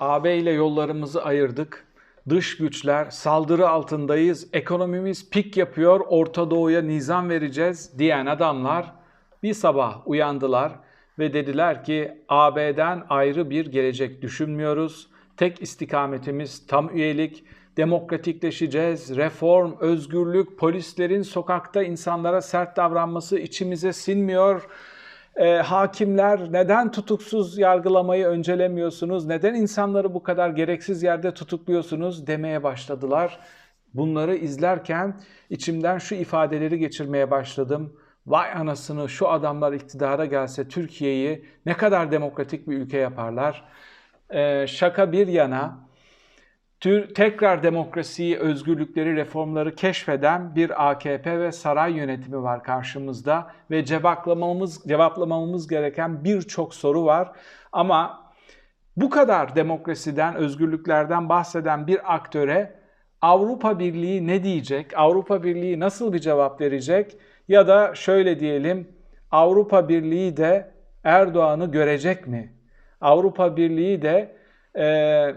AB ile yollarımızı ayırdık. Dış güçler, saldırı altındayız, ekonomimiz pik yapıyor, Orta Doğu'ya nizam vereceğiz diyen adamlar bir sabah uyandılar ve dediler ki AB'den ayrı bir gelecek düşünmüyoruz. Tek istikametimiz tam üyelik, demokratikleşeceğiz, reform, özgürlük, polislerin sokakta insanlara sert davranması içimize sinmiyor. Ee, hakimler neden tutuksuz yargılamayı öncelemiyorsunuz? Neden insanları bu kadar gereksiz yerde tutukluyorsunuz demeye başladılar. Bunları izlerken içimden şu ifadeleri geçirmeye başladım. Vay anasını şu adamlar iktidara gelse Türkiye'yi ne kadar demokratik bir ülke yaparlar. Ee, şaka bir yana tür, tekrar demokrasiyi, özgürlükleri, reformları keşfeden bir AKP ve saray yönetimi var karşımızda ve cevaplamamız cevaplamamız gereken birçok soru var. Ama bu kadar demokrasiden, özgürlüklerden bahseden bir aktöre Avrupa Birliği ne diyecek? Avrupa Birliği nasıl bir cevap verecek? Ya da şöyle diyelim, Avrupa Birliği de Erdoğan'ı görecek mi? Avrupa Birliği de e,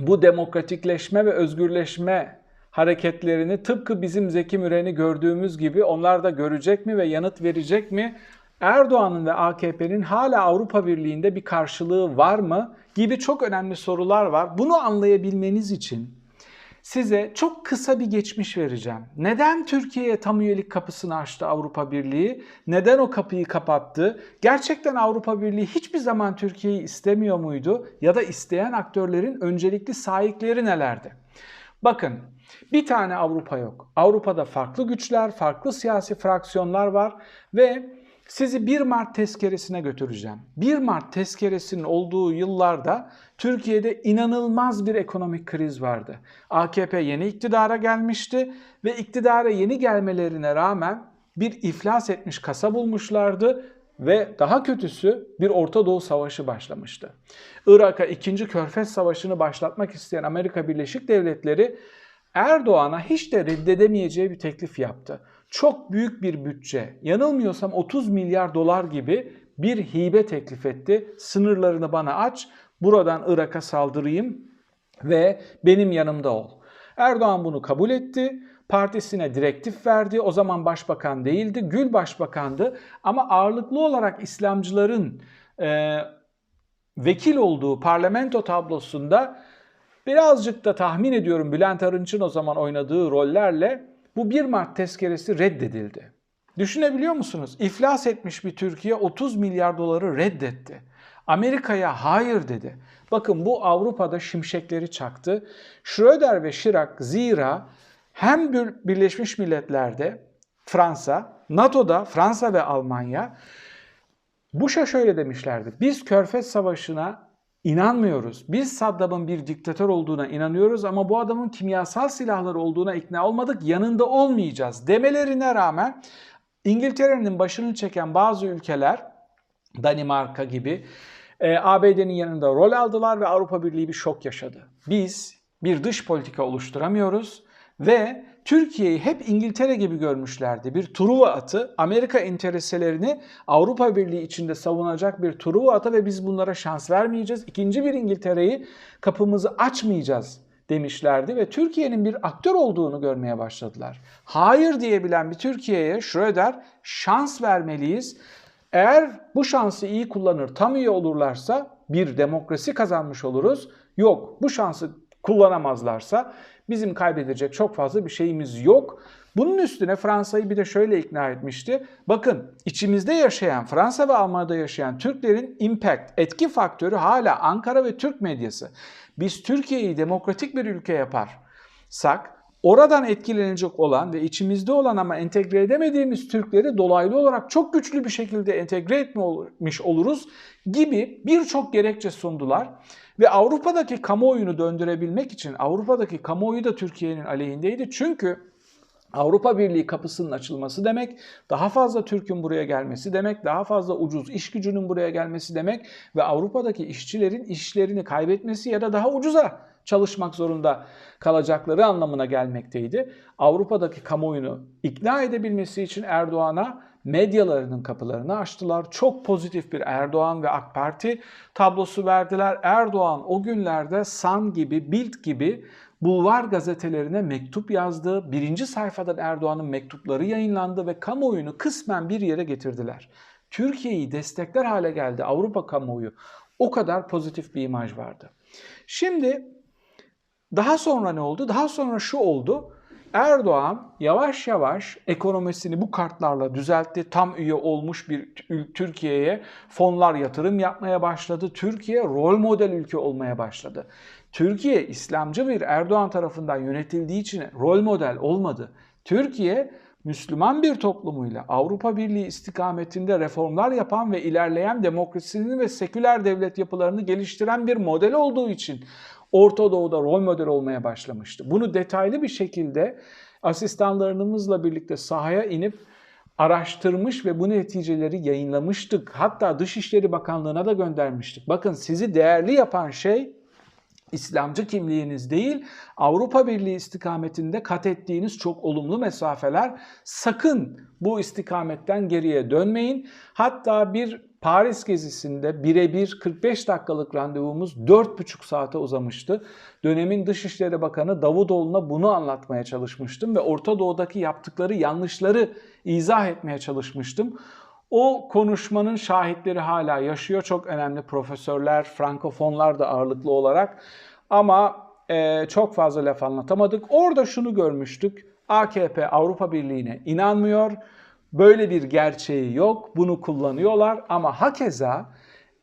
bu demokratikleşme ve özgürleşme hareketlerini tıpkı bizim Zeki Müren'i gördüğümüz gibi onlar da görecek mi ve yanıt verecek mi? Erdoğan'ın ve AKP'nin hala Avrupa Birliği'nde bir karşılığı var mı? gibi çok önemli sorular var. Bunu anlayabilmeniz için size çok kısa bir geçmiş vereceğim. Neden Türkiye'ye tam üyelik kapısını açtı Avrupa Birliği? Neden o kapıyı kapattı? Gerçekten Avrupa Birliği hiçbir zaman Türkiye'yi istemiyor muydu? Ya da isteyen aktörlerin öncelikli sahipleri nelerdi? Bakın bir tane Avrupa yok. Avrupa'da farklı güçler, farklı siyasi fraksiyonlar var ve sizi 1 Mart tezkeresine götüreceğim. 1 Mart tezkeresinin olduğu yıllarda Türkiye'de inanılmaz bir ekonomik kriz vardı. AKP yeni iktidara gelmişti ve iktidara yeni gelmelerine rağmen bir iflas etmiş kasa bulmuşlardı ve daha kötüsü bir Orta Doğu Savaşı başlamıştı. Irak'a 2. Körfez Savaşı'nı başlatmak isteyen Amerika Birleşik Devletleri Erdoğan'a hiç de reddedemeyeceği bir teklif yaptı. Çok büyük bir bütçe, yanılmıyorsam 30 milyar dolar gibi bir hibe teklif etti. Sınırlarını bana aç, buradan Irak'a saldırayım ve benim yanımda ol. Erdoğan bunu kabul etti. Partisine direktif verdi. O zaman başbakan değildi. Gül başbakandı. Ama ağırlıklı olarak İslamcıların e, vekil olduğu parlamento tablosunda birazcık da tahmin ediyorum Bülent Arınç'ın o zaman oynadığı rollerle bu 1 Mart tezkeresi reddedildi. Düşünebiliyor musunuz? İflas etmiş bir Türkiye 30 milyar doları reddetti. Amerika'ya hayır dedi. Bakın bu Avrupa'da şimşekleri çaktı. Schröder ve Chirac zira hem Birleşmiş Milletler'de Fransa, NATO'da Fransa ve Almanya Bush'a şöyle demişlerdi. Biz Körfez Savaşı'na inanmıyoruz. Biz Saddam'ın bir diktatör olduğuna inanıyoruz ama bu adamın kimyasal silahları olduğuna ikna olmadık. Yanında olmayacağız demelerine rağmen İngiltere'nin başını çeken bazı ülkeler Danimarka gibi e, ABD'nin yanında rol aldılar ve Avrupa Birliği bir şok yaşadı. Biz bir dış politika oluşturamıyoruz ve Türkiye'yi hep İngiltere gibi görmüşlerdi. Bir Truva atı, Amerika intereselerini Avrupa Birliği içinde savunacak bir Truva atı ve biz bunlara şans vermeyeceğiz. İkinci bir İngiltere'yi kapımızı açmayacağız demişlerdi ve Türkiye'nin bir aktör olduğunu görmeye başladılar. Hayır diyebilen bir Türkiye'ye Schröder şans vermeliyiz. Eğer bu şansı iyi kullanır, tam üye olurlarsa bir demokrasi kazanmış oluruz. Yok, bu şansı kullanamazlarsa bizim kaybedecek çok fazla bir şeyimiz yok. Bunun üstüne Fransa'yı bir de şöyle ikna etmişti. Bakın içimizde yaşayan Fransa ve Almanya'da yaşayan Türklerin impact, etki faktörü hala Ankara ve Türk medyası. Biz Türkiye'yi demokratik bir ülke yaparsak oradan etkilenecek olan ve içimizde olan ama entegre edemediğimiz Türkleri dolaylı olarak çok güçlü bir şekilde entegre etmiş oluruz gibi birçok gerekçe sundular. Ve Avrupa'daki kamuoyunu döndürebilmek için Avrupa'daki kamuoyu da Türkiye'nin aleyhindeydi. Çünkü Avrupa Birliği kapısının açılması demek, daha fazla Türk'ün buraya gelmesi demek, daha fazla ucuz iş gücünün buraya gelmesi demek ve Avrupa'daki işçilerin işlerini kaybetmesi ya da daha ucuza çalışmak zorunda kalacakları anlamına gelmekteydi. Avrupa'daki kamuoyunu ikna edebilmesi için Erdoğan'a medyalarının kapılarını açtılar. Çok pozitif bir Erdoğan ve AK Parti tablosu verdiler. Erdoğan o günlerde San gibi, Bild gibi bulvar gazetelerine mektup yazdı. Birinci sayfadan Erdoğan'ın mektupları yayınlandı ve kamuoyunu kısmen bir yere getirdiler. Türkiye'yi destekler hale geldi Avrupa kamuoyu. O kadar pozitif bir imaj vardı. Şimdi daha sonra ne oldu? Daha sonra şu oldu. Erdoğan yavaş yavaş ekonomisini bu kartlarla düzeltti. Tam üye olmuş bir Türkiye'ye fonlar yatırım yapmaya başladı. Türkiye rol model ülke olmaya başladı. Türkiye İslamcı bir Erdoğan tarafından yönetildiği için rol model olmadı. Türkiye Müslüman bir toplumuyla Avrupa Birliği istikametinde reformlar yapan ve ilerleyen demokrasinin ve seküler devlet yapılarını geliştiren bir model olduğu için Orta Doğu'da rol model olmaya başlamıştı. Bunu detaylı bir şekilde asistanlarımızla birlikte sahaya inip araştırmış ve bu neticeleri yayınlamıştık. Hatta Dışişleri Bakanlığı'na da göndermiştik. Bakın sizi değerli yapan şey İslamcı kimliğiniz değil, Avrupa Birliği istikametinde kat ettiğiniz çok olumlu mesafeler. Sakın bu istikametten geriye dönmeyin. Hatta bir Paris gezisinde birebir 45 dakikalık randevumuz 4,5 saate uzamıştı. Dönemin Dışişleri Bakanı Davutoğlu'na bunu anlatmaya çalışmıştım ve Orta Doğu'daki yaptıkları yanlışları izah etmeye çalışmıştım. O konuşmanın şahitleri hala yaşıyor. Çok önemli profesörler, frankofonlar da ağırlıklı olarak. Ama e, çok fazla laf anlatamadık. Orada şunu görmüştük. AKP Avrupa Birliği'ne inanmıyor. Böyle bir gerçeği yok. Bunu kullanıyorlar ama hakeza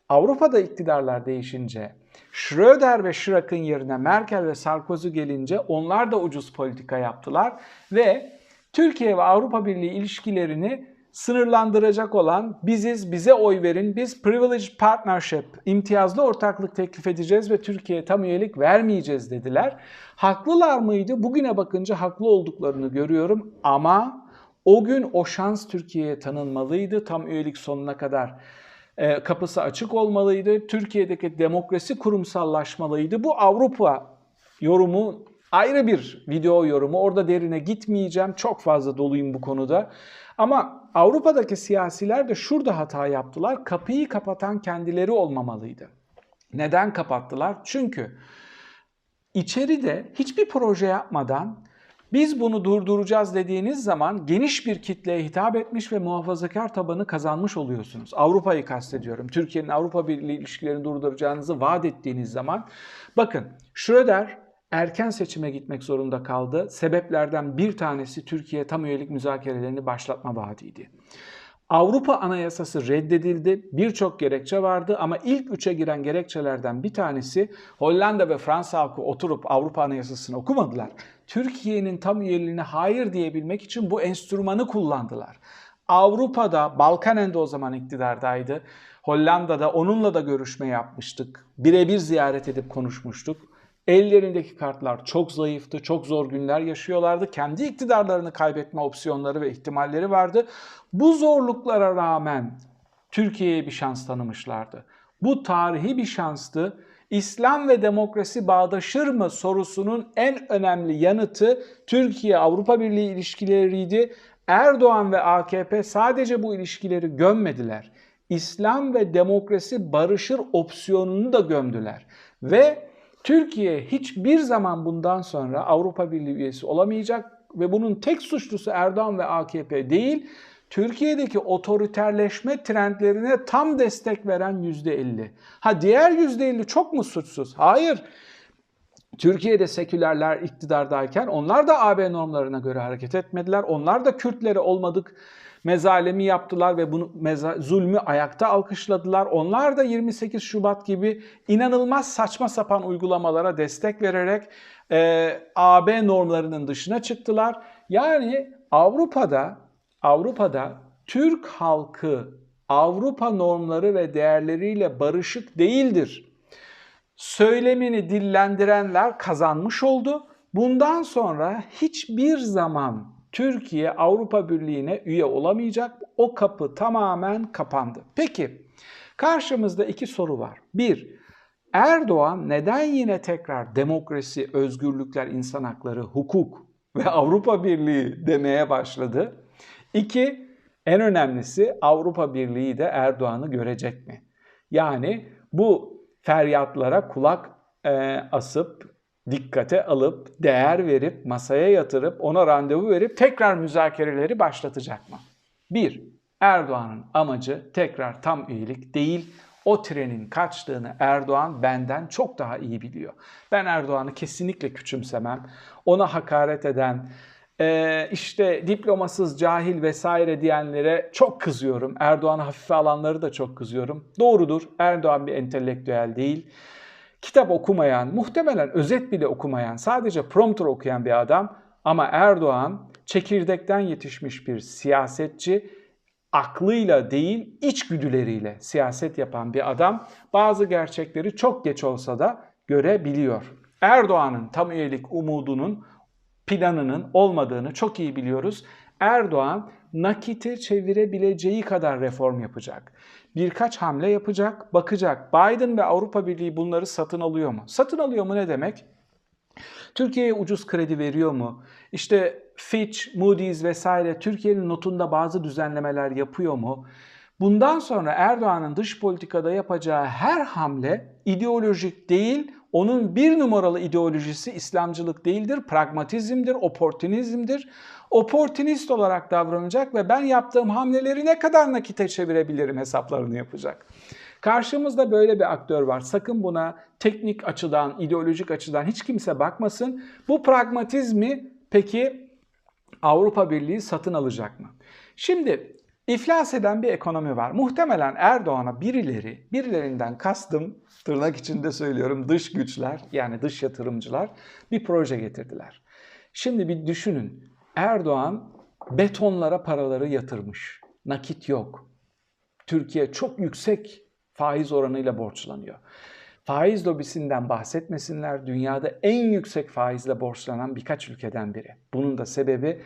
Avrupa'da iktidarlar değişince Schröder ve Chirac'ın yerine Merkel ve Sarkozy gelince onlar da ucuz politika yaptılar ve Türkiye ve Avrupa Birliği ilişkilerini sınırlandıracak olan biziz, bize oy verin, biz privileged partnership, imtiyazlı ortaklık teklif edeceğiz ve Türkiye'ye tam üyelik vermeyeceğiz dediler. Haklılar mıydı? Bugüne bakınca haklı olduklarını görüyorum ama o gün o şans Türkiye'ye tanınmalıydı tam üyelik sonuna kadar. E, kapısı açık olmalıydı. Türkiye'deki demokrasi kurumsallaşmalıydı. Bu Avrupa yorumu ayrı bir video yorumu. Orada derine gitmeyeceğim. Çok fazla doluyum bu konuda. Ama Avrupa'daki siyasiler de şurada hata yaptılar. Kapıyı kapatan kendileri olmamalıydı. Neden kapattılar? Çünkü içeride hiçbir proje yapmadan biz bunu durduracağız dediğiniz zaman geniş bir kitleye hitap etmiş ve muhafazakar tabanı kazanmış oluyorsunuz. Avrupa'yı kastediyorum. Türkiye'nin Avrupa Birliği ilişkilerini durduracağınızı vaat ettiğiniz zaman. Bakın Schröder erken seçime gitmek zorunda kaldı. Sebeplerden bir tanesi Türkiye tam üyelik müzakerelerini başlatma vaadiydi. Avrupa Anayasası reddedildi. Birçok gerekçe vardı ama ilk üçe giren gerekçelerden bir tanesi Hollanda ve Fransa halkı oturup Avrupa Anayasası'nı okumadılar. Türkiye'nin tam üyeliğine hayır diyebilmek için bu enstrümanı kullandılar. Avrupa'da, Balkanen'de o zaman iktidardaydı. Hollanda'da onunla da görüşme yapmıştık. Birebir ziyaret edip konuşmuştuk. Ellerindeki kartlar çok zayıftı, çok zor günler yaşıyorlardı. Kendi iktidarlarını kaybetme opsiyonları ve ihtimalleri vardı. Bu zorluklara rağmen Türkiye'ye bir şans tanımışlardı. Bu tarihi bir şanstı. İslam ve demokrasi bağdaşır mı sorusunun en önemli yanıtı Türkiye-Avrupa Birliği ilişkileriydi. Erdoğan ve AKP sadece bu ilişkileri gömmediler. İslam ve demokrasi barışır opsiyonunu da gömdüler. Ve Türkiye hiçbir zaman bundan sonra Avrupa Birliği üyesi olamayacak ve bunun tek suçlusu Erdoğan ve AKP değil, Türkiye'deki otoriterleşme trendlerine tam destek veren %50. Ha diğer %50 çok mu suçsuz? Hayır. Türkiye'de sekülerler iktidardayken onlar da AB normlarına göre hareket etmediler. Onlar da Kürtlere olmadık mezalemi yaptılar ve bunu meza, zulmü ayakta alkışladılar. Onlar da 28 Şubat gibi inanılmaz saçma sapan uygulamalara destek vererek e, AB normlarının dışına çıktılar. Yani Avrupa'da Avrupa'da Türk halkı Avrupa normları ve değerleriyle barışık değildir. Söylemini dillendirenler kazanmış oldu. Bundan sonra hiçbir zaman Türkiye Avrupa Birliği'ne üye olamayacak. O kapı tamamen kapandı. Peki karşımızda iki soru var. Bir, Erdoğan neden yine tekrar demokrasi, özgürlükler, insan hakları, hukuk ve Avrupa Birliği demeye başladı? İki, En önemlisi Avrupa Birliği de Erdoğan'ı görecek mi? Yani bu feryatlara kulak e, asıp dikkate alıp değer verip masaya yatırıp ona randevu verip tekrar müzakereleri başlatacak mı? Bir, Erdoğan'ın amacı tekrar tam üyelik değil. O trenin kaçtığını Erdoğan benden çok daha iyi biliyor. Ben Erdoğan'ı kesinlikle küçümsemem. Ona hakaret eden, e, işte diplomasız, cahil vesaire diyenlere çok kızıyorum. Erdoğan'ı hafife alanları da çok kızıyorum. Doğrudur, Erdoğan bir entelektüel değil. Kitap okumayan, muhtemelen özet bile okumayan, sadece prompter okuyan bir adam. Ama Erdoğan çekirdekten yetişmiş bir siyasetçi, aklıyla değil içgüdüleriyle siyaset yapan bir adam. Bazı gerçekleri çok geç olsa da görebiliyor. Erdoğan'ın tam üyelik umudunun planının olmadığını çok iyi biliyoruz. Erdoğan nakite çevirebileceği kadar reform yapacak. Birkaç hamle yapacak, bakacak. Biden ve Avrupa Birliği bunları satın alıyor mu? Satın alıyor mu ne demek? Türkiye'ye ucuz kredi veriyor mu? İşte Fitch, Moody's vesaire Türkiye'nin notunda bazı düzenlemeler yapıyor mu? Bundan sonra Erdoğan'ın dış politikada yapacağı her hamle ideolojik değil, onun bir numaralı ideolojisi İslamcılık değildir, pragmatizmdir, oportunizmdir. Oportunist olarak davranacak ve ben yaptığım hamleleri ne kadar nakite çevirebilirim hesaplarını yapacak. Karşımızda böyle bir aktör var. Sakın buna teknik açıdan, ideolojik açıdan hiç kimse bakmasın. Bu pragmatizmi peki Avrupa Birliği satın alacak mı? Şimdi iflas eden bir ekonomi var. Muhtemelen Erdoğan'a birileri, birilerinden kastım tırnak içinde söylüyorum dış güçler yani dış yatırımcılar bir proje getirdiler. Şimdi bir düşünün. Erdoğan betonlara paraları yatırmış. Nakit yok. Türkiye çok yüksek faiz oranıyla borçlanıyor. Faiz lobisinden bahsetmesinler. Dünyada en yüksek faizle borçlanan birkaç ülkeden biri. Bunun da sebebi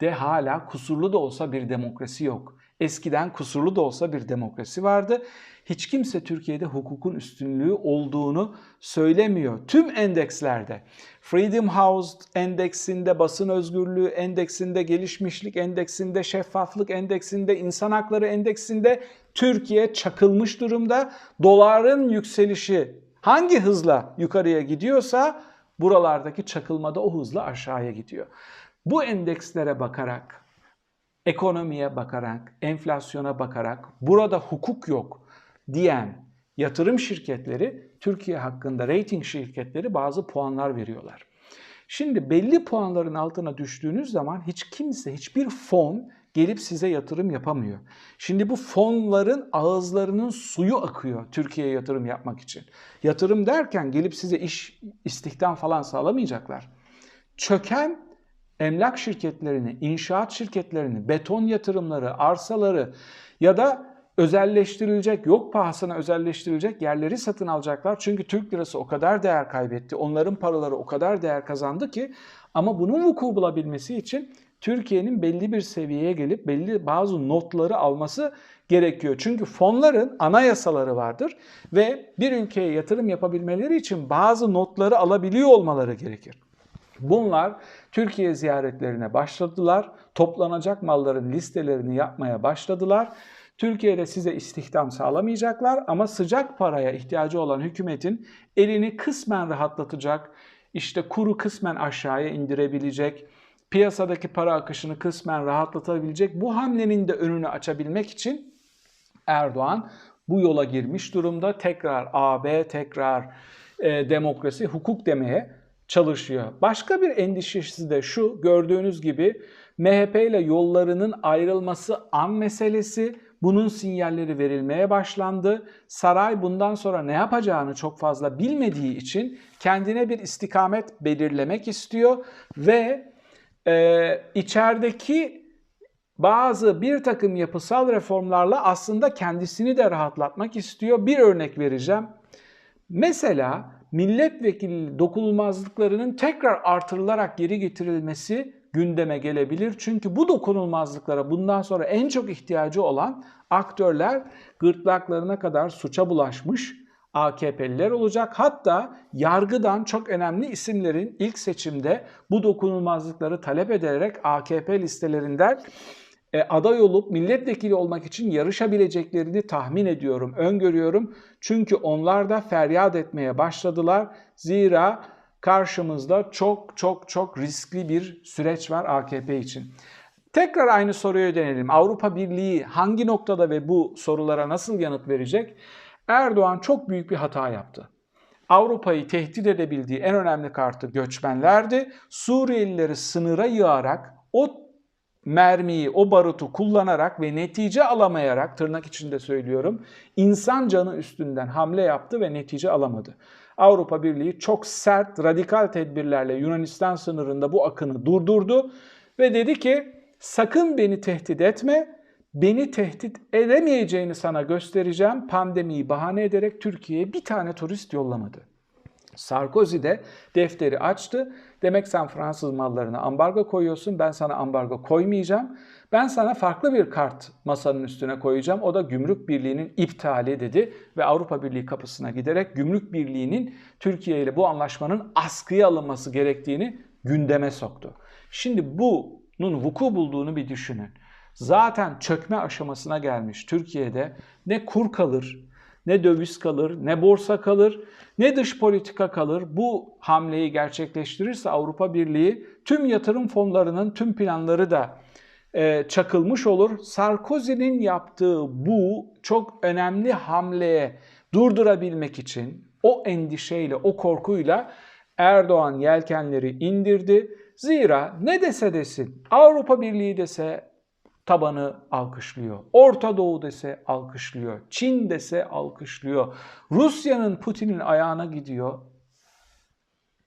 Türkiye'de hala kusurlu da olsa bir demokrasi yok. Eskiden kusurlu da olsa bir demokrasi vardı. Hiç kimse Türkiye'de hukukun üstünlüğü olduğunu söylemiyor. Tüm endekslerde Freedom House endeksinde, basın özgürlüğü endeksinde, gelişmişlik endeksinde, şeffaflık endeksinde, insan hakları endeksinde Türkiye çakılmış durumda. Doların yükselişi hangi hızla yukarıya gidiyorsa buralardaki çakılma da o hızla aşağıya gidiyor. Bu endekslere bakarak, ekonomiye bakarak, enflasyona bakarak burada hukuk yok diyen yatırım şirketleri Türkiye hakkında rating şirketleri bazı puanlar veriyorlar. Şimdi belli puanların altına düştüğünüz zaman hiç kimse, hiçbir fon gelip size yatırım yapamıyor. Şimdi bu fonların ağızlarının suyu akıyor Türkiye'ye yatırım yapmak için. Yatırım derken gelip size iş, istihdam falan sağlamayacaklar. Çöken emlak şirketlerini, inşaat şirketlerini, beton yatırımları, arsaları ya da özelleştirilecek, yok pahasına özelleştirilecek yerleri satın alacaklar. Çünkü Türk lirası o kadar değer kaybetti, onların paraları o kadar değer kazandı ki ama bunun vuku bulabilmesi için Türkiye'nin belli bir seviyeye gelip belli bazı notları alması gerekiyor. Çünkü fonların anayasaları vardır ve bir ülkeye yatırım yapabilmeleri için bazı notları alabiliyor olmaları gerekir. Bunlar Türkiye ziyaretlerine başladılar. Toplanacak malların listelerini yapmaya başladılar. Türkiye'de size istihdam sağlamayacaklar ama sıcak paraya ihtiyacı olan hükümetin elini kısmen rahatlatacak, işte kuru kısmen aşağıya indirebilecek, piyasadaki para akışını kısmen rahatlatabilecek bu hamlenin de önünü açabilmek için Erdoğan bu yola girmiş durumda. Tekrar AB, tekrar e, demokrasi, hukuk demeye çalışıyor. Başka bir endişesi de şu, gördüğünüz gibi MHP ile yollarının ayrılması an meselesi. Bunun sinyalleri verilmeye başlandı. Saray bundan sonra ne yapacağını çok fazla bilmediği için kendine bir istikamet belirlemek istiyor ve e, içerideki bazı bir takım yapısal reformlarla aslında kendisini de rahatlatmak istiyor. Bir örnek vereceğim. Mesela milletvekili dokunulmazlıklarının tekrar artırılarak geri getirilmesi gündeme gelebilir. Çünkü bu dokunulmazlıklara bundan sonra en çok ihtiyacı olan aktörler gırtlaklarına kadar suça bulaşmış AKP'liler olacak. Hatta yargıdan çok önemli isimlerin ilk seçimde bu dokunulmazlıkları talep ederek AKP listelerinden e, aday olup milletvekili olmak için yarışabileceklerini tahmin ediyorum, öngörüyorum. Çünkü onlar da feryat etmeye başladılar. Zira karşımızda çok çok çok riskli bir süreç var AKP için. Tekrar aynı soruya dönelim. Avrupa Birliği hangi noktada ve bu sorulara nasıl yanıt verecek? Erdoğan çok büyük bir hata yaptı. Avrupa'yı tehdit edebildiği en önemli kartı göçmenlerdi. Suriyelileri sınıra yığarak o mermiyi, o barutu kullanarak ve netice alamayarak tırnak içinde söylüyorum insan canı üstünden hamle yaptı ve netice alamadı. Avrupa Birliği çok sert, radikal tedbirlerle Yunanistan sınırında bu akını durdurdu ve dedi ki sakın beni tehdit etme, beni tehdit edemeyeceğini sana göstereceğim. Pandemiyi bahane ederek Türkiye'ye bir tane turist yollamadı. Sarkozy de defteri açtı. Demek sen Fransız mallarına ambargo koyuyorsun. Ben sana ambargo koymayacağım. Ben sana farklı bir kart masanın üstüne koyacağım. O da Gümrük Birliği'nin iptali dedi ve Avrupa Birliği kapısına giderek Gümrük Birliği'nin Türkiye ile bu anlaşmanın askıya alınması gerektiğini gündeme soktu. Şimdi bunun vuku bulduğunu bir düşünün. Zaten çökme aşamasına gelmiş Türkiye'de ne kur kalır, ne döviz kalır, ne borsa kalır, ne dış politika kalır. Bu hamleyi gerçekleştirirse Avrupa Birliği tüm yatırım fonlarının tüm planları da e, çakılmış olur. Sarkozy'nin yaptığı bu çok önemli hamleye durdurabilmek için o endişeyle, o korkuyla Erdoğan yelkenleri indirdi. Zira ne dese desin, Avrupa Birliği dese tabanı alkışlıyor. Orta Doğu dese alkışlıyor. Çin dese alkışlıyor. Rusya'nın Putin'in ayağına gidiyor.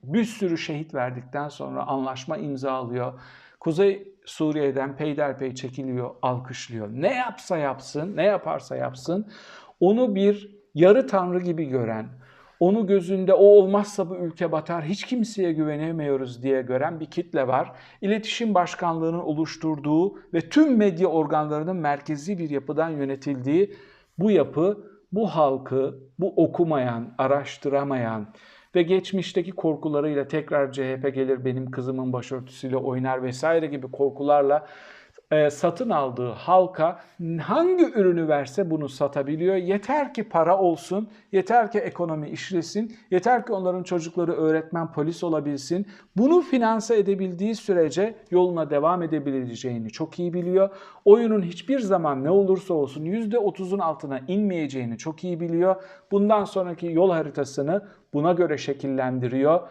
Bir sürü şehit verdikten sonra anlaşma imzalıyor. Kuzey Suriye'den peyderpey çekiliyor, alkışlıyor. Ne yapsa yapsın, ne yaparsa yapsın onu bir yarı tanrı gibi gören, onu gözünde o olmazsa bu ülke batar, hiç kimseye güvenemiyoruz diye gören bir kitle var. İletişim Başkanlığı'nın oluşturduğu ve tüm medya organlarının merkezi bir yapıdan yönetildiği bu yapı bu halkı, bu okumayan, araştıramayan ve geçmişteki korkularıyla tekrar CHP gelir benim kızımın başörtüsüyle oynar vesaire gibi korkularla e, satın aldığı halka hangi ürünü verse bunu satabiliyor. Yeter ki para olsun, yeter ki ekonomi işlesin, yeter ki onların çocukları öğretmen, polis olabilsin. Bunu finanse edebildiği sürece yoluna devam edebileceğini çok iyi biliyor. Oyunun hiçbir zaman ne olursa olsun %30'un altına inmeyeceğini çok iyi biliyor. Bundan sonraki yol haritasını buna göre şekillendiriyor.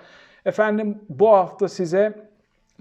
Efendim bu hafta size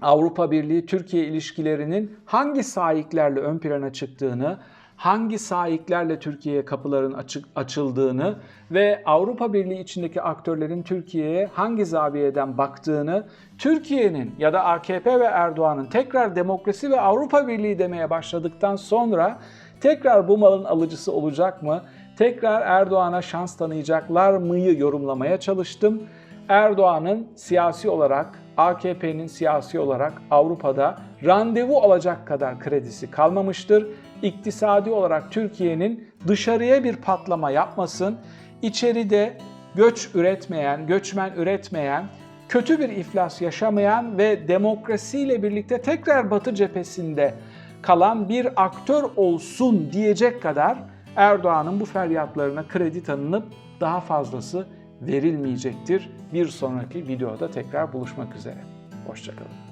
Avrupa Birliği Türkiye ilişkilerinin hangi sahiplerle ön plana çıktığını, hangi sahiplerle Türkiye'ye kapıların açık, açıldığını ve Avrupa Birliği içindeki aktörlerin Türkiye'ye hangi zaviyeden baktığını, Türkiye'nin ya da AKP ve Erdoğan'ın tekrar demokrasi ve Avrupa Birliği demeye başladıktan sonra tekrar bu malın alıcısı olacak mı? Tekrar Erdoğan'a şans tanıyacaklar mıyı yorumlamaya çalıştım. Erdoğan'ın siyasi olarak AKP'nin siyasi olarak Avrupa'da randevu alacak kadar kredisi kalmamıştır. İktisadi olarak Türkiye'nin dışarıya bir patlama yapmasın, içeride göç üretmeyen, göçmen üretmeyen, kötü bir iflas yaşamayan ve demokrasiyle birlikte tekrar Batı cephesinde kalan bir aktör olsun diyecek kadar Erdoğan'ın bu feryatlarına kredi tanınıp daha fazlası verilmeyecektir. Bir sonraki videoda tekrar buluşmak üzere. Hoşçakalın.